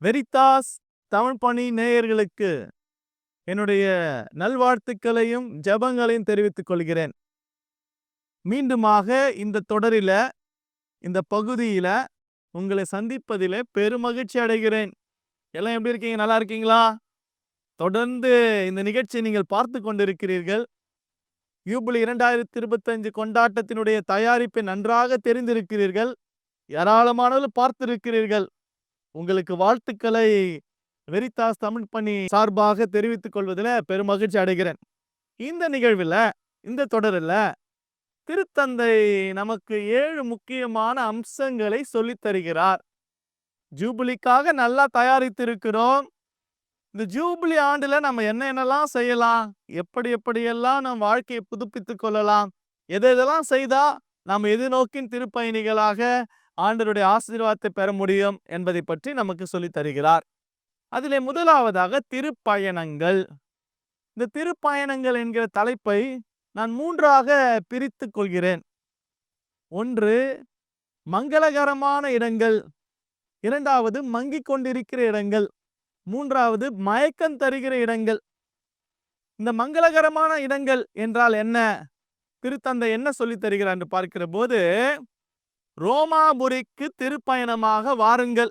Veritas Tamil பணி நேயர்களுக்கு என்னுடைய நல்வாழ்த்துக்களையும் ஜெபங்களையும் தெரிவித்துக் கொள்கிறேன். மீண்டுமாக இந்த தொடரில இந்த பகுதியில உங்களை சந்திப்பதிலே பெருமகிழ்ச்சி அடைகிறேன். எல்லாம் எப்படி இருக்கீங்க? நல்லா இருக்கீங்களா? தொடர்ந்து இந்த நிகழ்ச்சியை நீங்கள் பார்த்து கொண்டிருக்கிறீர்கள். யூபிள் இரண்டாயிரத்தி இருபத்தஞ்சு கொண்டாட்டத்தினுடைய தயாரிப்பை நன்றாக தெரிந்திருக்கிறீர்கள். ஏராளமானவர்கள் பார்த்திருக்கிறீர்கள். உங்களுக்கு வாழ்த்துக்களை வெரிதாஸ் தமிழ் பணி சார்பாக தெரிவித்துக் கொள்வதில் பெருமகிழ்ச்சி அடைகிறேன். இந்த நிகழ்வில் இந்த தொடரில் திருத்தந்தை நமக்கு ஏழு முக்கியமான அம்சங்களை சொல்லித் தருகிறார். ஜூபிலிக்காக நல்லா தயாரித்திருக்கிறோம். இந்த ஜூபிலி ஆண்டுல நம்ம என்ன என்னெல்லாம் செய்யலாம்? எப்படி எப்படியெல்லாம் நம் வாழ்க்கையை புதுப்பித்துக் கொள்ளலாம்? எதை எதெல்லாம் செய்தா நாம் எதிர்நோக்கின் திருப்பயணிகளாக ஆண்டருடைய ஆசீர்வாதத்தை பெற முடியும் என்பதை பற்றி நமக்கு சொல்லித் தருகிறார். அதிலே முதலாவதாக திருப்பயணங்கள். இந்த திருப்பயணங்கள் என்கிற தலைப்பை நான் மூன்றாக பிரித்து கொள்கிறேன். ஒன்று மங்களகரமான இடங்கள். இரண்டாவது மங்கிக் கொண்டிருக்கிற இடங்கள். மூன்றாவது மயக்கம் தருகிற இடங்கள். இந்த மங்களகரமான இடங்கள் என்றால் என்ன? திருத்தந்தை என்ன சொல்லித் தருகிறார் என்று பார்க்கிற போது ரோமாபுரிக்கு திருப்பயணமாக வாருங்கள்.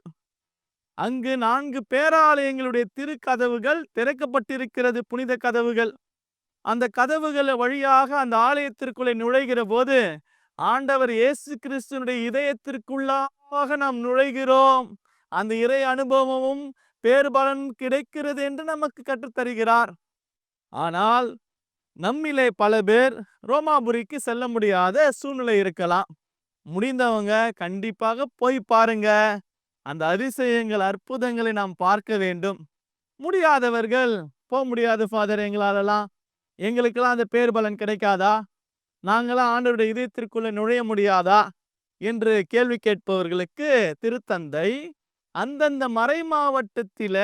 அங்கு நான்கு பேராலயங்களுடைய திருக்கதவுகள் திறக்கப்பட்டிருக்கிறது புனித கதவுகள். அந்த கதவுகள் வழியாக அந்த ஆலயத்திற்குள்ளே நுழைகிற போது ஆண்டவர் இயேசு கிறிஸ்துனுடைய இதயத்திற்குள்ளாக நாம் நுழைகிறோம். அந்த இறை அனுபவமும் பேறுபலன் கிடைக்கிறது என்று நமக்கு கற்றுத்தருகிறார். ஆனால் நம்மிலே பல பேர் ரோமாபுரிக்கு செல்ல முடியாத சூழ்நிலை இருக்கலாம். முடிந்தவங்க கண்டிப்பாக போய் பாருங்க. அந்த அதிசயங்கள் அற்புதங்களை நாம் பார்க்க வேண்டும். முடியாதவர்கள் போக முடியாது ஃபாதர் எங்களாலலாம் எங்களுக்கெல்லாம் அந்த பேர் பலன் கிடைக்காதா? நாங்களாம் ஆண்டவருடைய இதயத்திற்குள்ளே நுழைய முடியாதா? என்று கேள்வி கேட்பவர்களுக்கு திருத்தந்தை அந்தந்த மறை மாவட்டத்தில்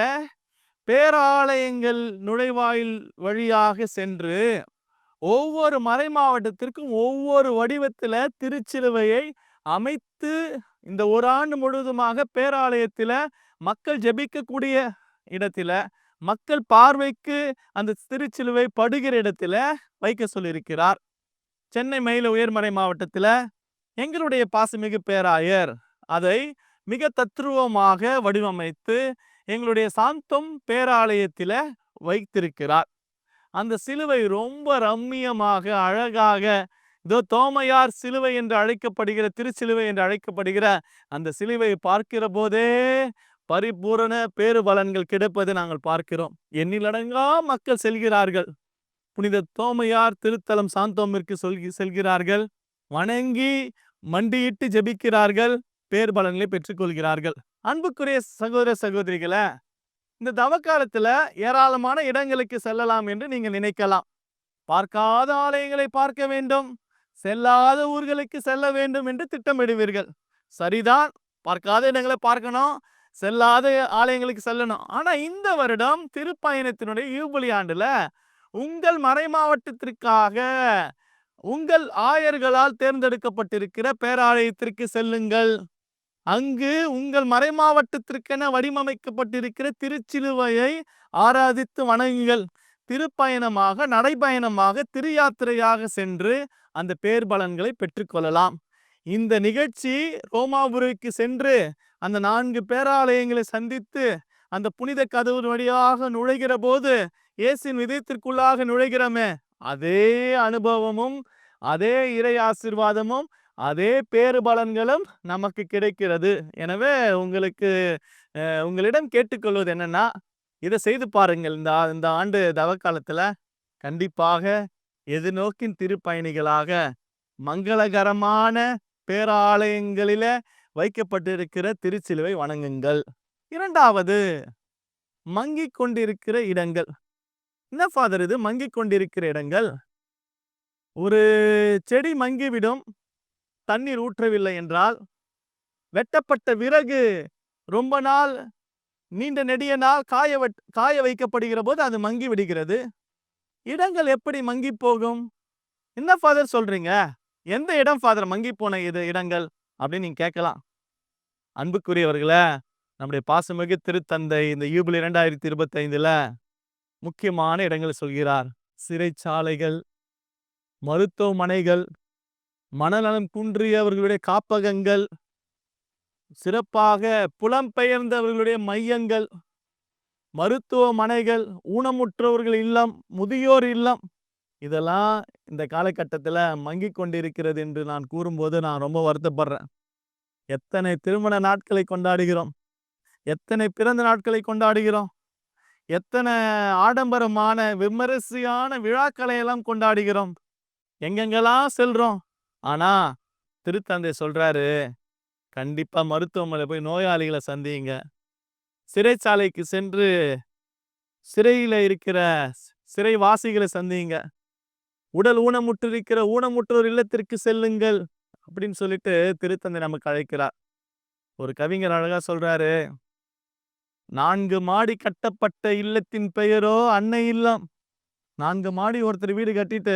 பேராலயங்கள் நுழைவாயில் வழியாக சென்று ஒவ்வொரு மறை மாவட்டத்திற்கும் ஒவ்வொரு வடிவத்துல திருச்சிலுவையை அமைத்து இந்த ஒரு ஆண்டு முழுவதுமாக பேராலயத்தில் மக்கள் ஜெபிக்கக்கூடிய இடத்துல மக்கள் பார்வைக்கு அந்த திருச்சிலுவை படுகிற இடத்துல வைக்க சொல்லியிருக்கிறார். சென்னை மயில உயர்மறை மாவட்டத்துல எங்களுடைய பாசமிகு பேராயர். அதை மிக தத்ரூபமாக வடிவமைத்து எங்களுடைய சாந்தம் பேராலயத்தில் வைத்திருக்கிறார். அந்த சிலுவை ரொம்ப ரம்மியமாக அழகாக இதோ தோமையார் சிலுவை என்று அழைக்கப்படுகிற திருச்சிலுவை என்று அழைக்கப்படுகிற அந்த சிலுவையை பார்க்கிற போதே பரிபூரண பேறு பலன்கள் கிடைப்பதை நாங்கள் பார்க்கிறோம். எண்ணிலடங்கா மக்கள் செல்கிறார்கள். புனித தோமையார் திருத்தலம் சாந்தோமிற்கு சொல்கி செல்கிறார்கள். வணங்கி மண்டியிட்டு ஜெபிக்கிறார்கள். பேர் பலன்களை பெற்றுக்கொள்கிறார்கள். அன்புக்குரிய சகோதர சகோதரிகளை இந்த தவக்காலத்துல ஏராளமான இடங்களுக்கு செல்லலாம் என்று நீங்க நினைக்கலாம். பார்க்காத ஆலயங்களை பார்க்க வேண்டும். செல்லாத ஊர்களுக்கு செல்ல வேண்டும் என்று திட்டமிடுவீர்கள். சரிதான். பார்க்காத இடங்களை பார்க்கணும். செல்லாத ஆலயங்களுக்கு செல்லணும். ஆனால் இந்த வருடம் திருப்பயணத்தினுடைய யூபிலி ஆண்டில் உங்கள் மறை மாவட்டத்திற்காக உங்கள் ஆயர்களால் தேர்ந்தெடுக்கப்பட்டிருக்கிற பேராலயத்திற்கு செல்லுங்கள். அங்கு உங்கள் மறை மாவட்டத்திற்கென வடிவமைக்கப்பட்டிருக்கிற திருச்சிலுவையை ஆராதித்து வணங்குங்கள். திருப்பயணமாக நடைபயணமாக திருயாத்திரையாக சென்று அந்த பேர் பலன்களை பெற்றுக்கொள்ளலாம் இந்த நிகழ்ச்சி ரோமாபுரிக்கு சென்று அந்த நான்கு பேராலயங்களை சந்தித்து அந்த புனித கதவு வழியாக நுழைகிற போது இயேசின் விதயத்திற்குள்ளாக நுழைகிறோமே அதே அனுபவமும் அதே இறை ஆசிர்வாதமும் அதே பேறு பலன்களும் நமக்கு கிடைக்கிறது. எனவே உங்களுக்கு உங்களிடம் கேட்டுக்கொள்வது என்னன்னா இதை செய்து பாருங்கள். இந்த இந்த ஆண்டு தவக்காலத்துல கண்டிப்பாக எதிர்நோக்கின் திருப்பயணிகளாக மங்களகரமான பேராலயங்களில வைக்கப்பட்டிருக்கிற திருச்சிலுவை வணங்குங்கள். இரண்டாவது மங்கிக் கொண்டிருக்கிற இடங்கள். என்ன ஃபாதர் இது? மங்கிக் கொண்டிருக்கிற இடங்கள்? ஒரு செடி மங்கிவிடும் தண்ணீர் ஊற்றவில்லை என்றால் வெட்டப்பட்ட விறகு ரொம்ப நாள் நீண்ட நெடிய நாள் காய காய வைக்கப்படுகிற போது அது மங்கி விடுகிறது. இடங்கள் எப்படி மங்கி போகும்? என்ன ஃபாதர் சொல்றீங்க? எந்த இடம் ஃபாதர் மங்கி போன இது இடங்கள்? அப்படின்னு நீங்க கேட்கலாம். அன்புக்குரியவர்களே நம்முடைய பாசமிகு திருத்தந்தை இந்த யூபில் இரண்டாயிரத்தி இருபத்தி ஐந்துல முக்கியமான இடங்களை சொல்கிறார். சிறைச்சாலைகள் மருத்துவமனைகள் மனநலம் குன்றியவர்களுடைய காப்பகங்கள் சிறப்பாக புலம்பெயர்ந்தவர்களுடைய மையங்கள் மருத்துவமனைகள் ஊனமுற்றவர்கள் இல்லம் முதியோர் இல்லம் இதெல்லாம் இந்த காலகட்டத்தில் மங்கி கொண்டிருக்கிறது என்று நான் கூறும்போது நான் ரொம்ப வருத்தப்படுறேன். எத்தனை திருமண நாட்களை கொண்டாடுகிறோம்? எத்தனை பிறந்த நாட்களை கொண்டாடுகிறோம்? எத்தனை ஆடம்பரமான விமரிசையான விழாக்களை எல்லாம் கொண்டாடுகிறோம்? எங்கெங்கெல்லாம் செல்றோம்? ஆனா திருத்தந்தை சொல்றாரு கண்டிப்பா மருத்துவமனை போய் நோயாளிகளை சந்திங்க சிறைச்சாலைக்கு சென்று சிறையில் இருக்கிற சிறைவாசிகளை சந்திங்க உடல் ஊனமுற்றிருக்கிற ஊனமுற்றோர் இல்லத்திற்கு செல்லுங்கள் அப்படின்னு சொல்லிட்டு திருத்தந்தை நமக்கு அழைக்கிறார். ஒரு கவிஞர் அழகா சொல்றாரு நான்கு மாடி கட்டப்பட்ட இல்லத்தின் பெயரோ அன்னை இல்லம். நான்கு மாடி ஒருத்தர் வீடு கட்டிட்டு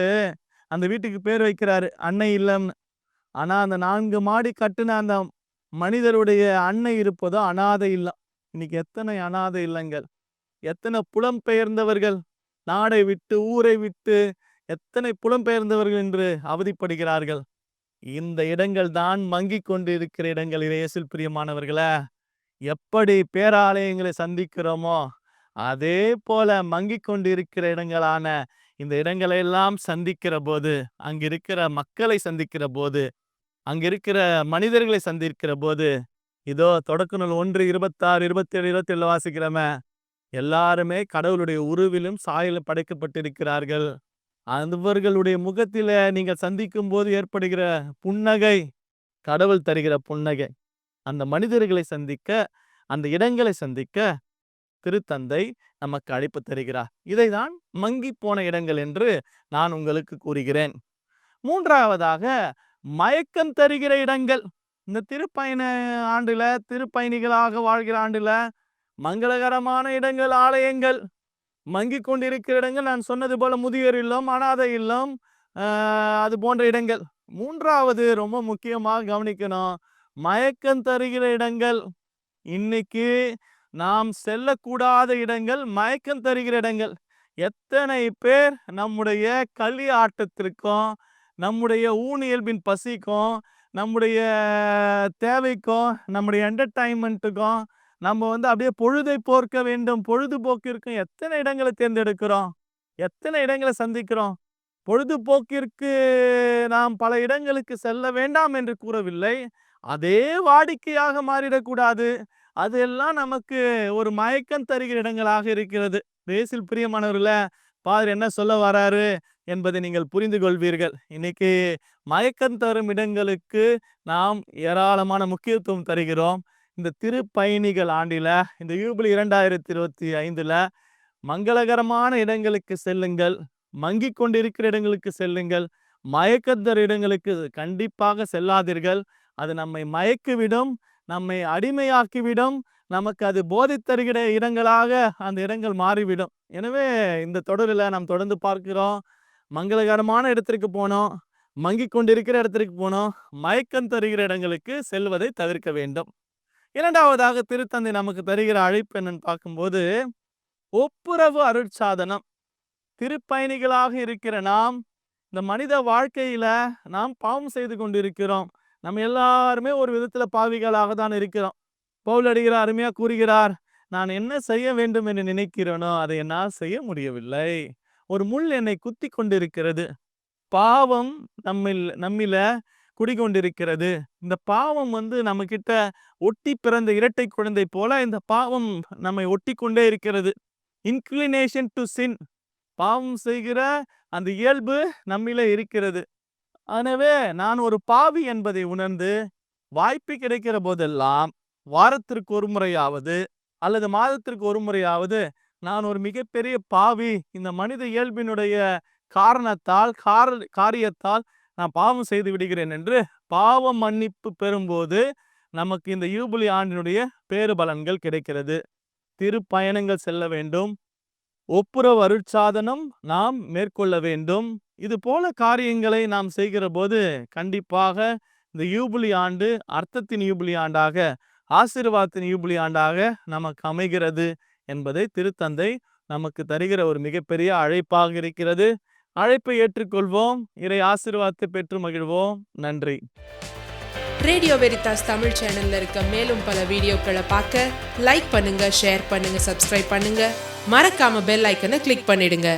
அந்த வீட்டுக்கு பேர் வைக்கிறாரு அன்னை இல்லம்னு ஆனா அந்த நான்கு மாடி கட்டுன அந்த மனிதருடைய அன்னை இருப்பதோ அனாதை இல்லம். இன்னைக்கு எத்தனை அனாதை இல்லங்கள் எத்தனை புலம்பெயர்ந்தவர்கள் நாடை விட்டு ஊரை விட்டு எத்தனை புலம்பெயர்ந்தவர்கள் என்று அவதிப்படுகிறார்கள்? இந்த இடங்கள் தான் மங்கி கொண்டு இருக்கிற இடங்கள் இயேசில் பிரியமானவர்களே எப்படி பேராலயங்களை சந்திக்கிறோமோ அதே போல மங்கி கொண்டு இருக்கிற இடங்களான இந்த இடங்களை எல்லாம் சந்திக்கிற போது அங்க இருக்கிற மக்களை சந்திக்கிற போது அங்க இருக்கிற மனிதர்களை சந்திக்கிற போது இதோ தொடக்க நூல் ஒன்று இருபத்தாறு இருபத்தி ஏழு இருபத்தி ஏழு வாசிக்கிறோமே எல்லாருமே கடவுளுடைய உருவிலும் சாயலும் படைக்கப்பட்டிருக்கிறார்கள். அவர்களுடைய முகத்தில் நீங்கள் சந்திக்கும் போது ஏற்படுகிற புன்னகை கடவுள் தருகிற புன்னகை அந்த மனிதர்களை சந்திக்க அந்த இடங்களை சந்திக்க திருத்தந்தை நமக்கு அழைப்பு தருகிறார். இதைதான் மங்கி போன இடங்கள் என்று நான் உங்களுக்கு கூறுகிறேன். மூன்றாவதாக மயக்கம் தருகிற இடங்கள். இந்த திருப்பயண ஆண்டுல திருப்பயணிகளாக வாழ்கிற ஆண்டுல மங்களகரமான இடங்கள் ஆலயங்கள். மங்கி கொண்டிருக்கிற இடங்கள் நான் சொன்னது போல முதியோர் இல்லம் அனாதை இல்லம் அது போன்ற இடங்கள். மூன்றாவது ரொம்ப முக்கியமாக கவனிக்கணும். மயக்கம் தருகிற இடங்கள். இன்னைக்கு நாம் செல்லக்கூடாத இடங்கள் மயக்கம் தருகிற இடங்கள். எத்தனை பேர் நம்முடைய களி ஆட்டத்திற்கும் நம்முடைய ஊனியல்பின் பசிக்கும் நம்முடைய தேவைக்கும் நம்முடைய என்டர்டைன்மெண்ட்டுக்கும் நம்ம வந்து அப்படியே பொழுதை போர்க்க வேண்டும். பொழுதுபோக்கிற்கும் எத்தனை இடங்களை தேர்ந்தெடுக்கிறோம்? எத்தனை இடங்களை சந்திக்கிறோம்? பொழுதுபோக்கிற்கு நாம் பல இடங்களுக்கு செல்ல வேண்டாம் என்று கூறவில்லை. அதே வாடிக்கையாக மாறிடக்கூடாது. அதெல்லாம் நமக்கு ஒரு மயக்கம் தருகிற இடங்களாக இருக்கிறது. ரேசில் பிரியமானவர்கள பாதர் என்ன சொல்ல வராரு என்பதை நீங்கள் புரிந்து கொள்வீர்கள் இன்னைக்கு மயக்கம் தரும் இடங்களுக்கு நாம் ஏராளமான முக்கியத்துவம் தருகிறோம். இந்த திருப்பயணிகள் ஆண்டில இந்த யூபிலி இரண்டாயிரத்தி இருபத்தி ஐந்துல மங்களகரமான இடங்களுக்கு செல்லுங்கள் மங்கி கொண்டிருக்கிற இடங்களுக்கு செல்லுங்கள் மயக்கத்தர் இடங்களுக்கு கண்டிப்பாக செல்லாதீர்கள். அது நம்மை மயக்கிவிடும் நம்மை அடிமையாக்கிவிடும் நமக்கு அது போதித்தருகிற இடங்களாக அந்த இடங்கள் மாறிவிடும். எனவே இந்த தொடரில் நாம் தொடர்ந்து பார்க்கிறோம். மங்களகரமான இடத்திற்கு போனோம் மங்கி கொண்டிருக்கிற இடத்திற்கு போனோம் மயக்கம் தருகிற இடங்களுக்கு செல்வதை தவிர்க்க வேண்டும். இரண்டாவதாக திருத்தந்தை நமக்கு தருகிற அழைப்பு என்னன்னு பார்க்கும்போது ஒப்புரவு அருட்சாதனம். திருப்பயணிகளாக இருக்கிற நாம் இந்த மனித வாழ்க்கையில நாம் பாவம் செய்து கொண்டிருக்கிறோம். நம்ம எல்லாருமே ஒரு விதத்துல பாவிகளாக தான் இருக்கிறோம். பவுல் அடிகிறார் அருமையா கூறுகிறார் நான் என்ன செய்ய வேண்டும் என்று நினைக்கிறேனோ அதை என்னால் செய்ய முடியவில்லை. ஒரு முள் என்னை குத்தி கொண்டிருக்கிறது. பாவம் நம்மில் நம்மில குடிகொண்டிருக்கிறது. இந்த பாவம் வந்து நம்ம கிட்ட ஒட்டி பிறந்த இரட்டை குழந்தை போல இந்த பாவம் நம்மை ஒட்டி கொண்டே இருக்கிறது. இன்க்ளினேஷன் டு சின் பாவம் செய்கிற அந்த இயல்பு நம்மில இருக்கிறது. எனவே நான் ஒரு பாவி என்பதை உணர்ந்து வாய்ப்பு கிடைக்கிற போதெல்லாம் வாரத்திற்கு ஒரு முறையாவது அல்லது மாதத்திற்கு ஒரு முறையாவது நான் ஒரு மிகப்பெரிய பாவி. இந்த மனித இயல்பினுடைய காரணத்தால் கார காரியத்தால் நான் பாவம் செய்து விடுகிறேன் என்று பாவ மன்னிப்பு பெறும்போது நமக்கு இந்த யூபிலி ஆண்டினுடைய பேறு பலன்கள் கிடைக்கிறது. திருப்பயணங்கள் செல்ல வேண்டும். ஒப்புரவு அருட்சாதனம் நாம் மேற்கொள்ள வேண்டும். இது போல காரியங்களை நாம் செய்கிற போது கண்டிப்பாக இந்த யூபிலி ஆண்டு அர்த்தத்தின் யூபிலி ஆண்டாக ஆசீர்வாதத்தின் யூபிலி ஆண்டாக நமக்கு அமைகிறது என்பதை திருத்தந்தை நமக்கு தருகிற ஒரு மிகப்பெரிய அழைப்பாக இருக்கிறது. அழைப்பை ஏற்றுக்கொள்வோம். இறை ஆசீர்வாதத்தை பெற்று மகிழ்வோம். நன்றி. ரேடியோ வெரிதாஸ் தமிழ் சேனல்ல இருக்க மேலும் பல வீடியோக்களை பார்க்க லைக் பண்ணுங்க ஷேர் பண்ணுங்க சப்ஸ்கிரைப் பண்ணுங்க. மறக்காம பெல் ஐக்கனை கிளிக் பண்ணிடுங்க.